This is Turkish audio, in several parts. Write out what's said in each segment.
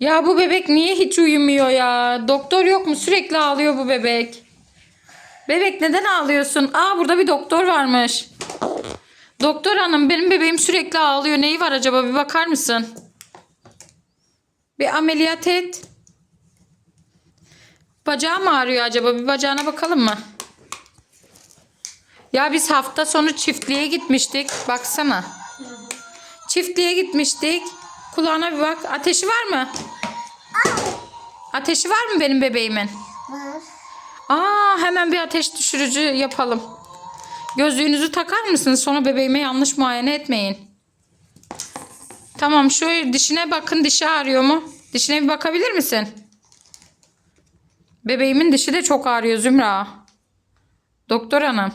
Ya bu bebek niye hiç uyumuyor ya? Doktor yok mu? Sürekli ağlıyor bu bebek. Bebek neden ağlıyorsun? Aa burada bir doktor varmış. Doktor hanım benim bebeğim sürekli ağlıyor. Neyi var acaba? Bir bakar mısın? Bir ameliyat et. Bacağı mı ağrıyor acaba? Bir bacağına bakalım mı? Ya biz hafta sonu çiftliğe gitmiştik. Baksana. Çiftliğe gitmiştik. Kulağına bir bak. Ateşi var mı? Ateşi var mı benim bebeğimin? Var. Aa hemen bir ateş düşürücü yapalım. Gözlüğünüzü takar mısınız? Sonra bebeğime yanlış muayene etmeyin. Tamam şu dişine bakın dişi ağrıyor mu? Dişine bir bakabilir misin? Bebeğimin dişi de çok ağrıyor Zümra. Doktor hanım.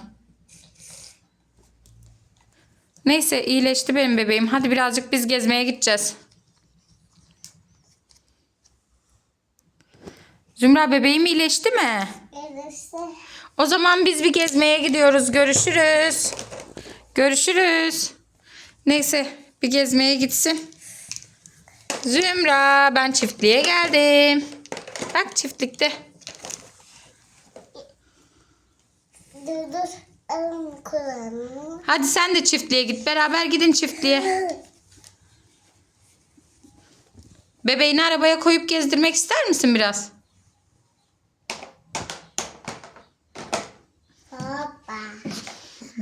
Neyse iyileşti benim bebeğim. Hadi birazcık biz gezmeye gideceğiz. Zümra bebeğim iyileşti mi? İşte. O zaman biz bir gezmeye gidiyoruz. Görüşürüz. Görüşürüz. Neyse bir gezmeye gitsin. Zümra ben çiftliğe geldim. Bak çiftlikte. Dur dur. Hadi sen de çiftliğe git. Beraber gidin çiftliğe. Bebeğini arabaya koyup gezdirmek ister misin biraz?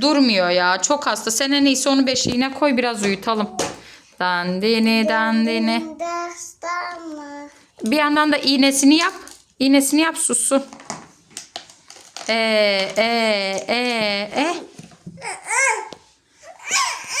Durmuyor ya. Çok hasta. Sen en iyisi onu beşiğine koy biraz uyutalım. Dandini dandini. Bir yandan da iğnesini yap. İğnesini yap sussun. E e e e.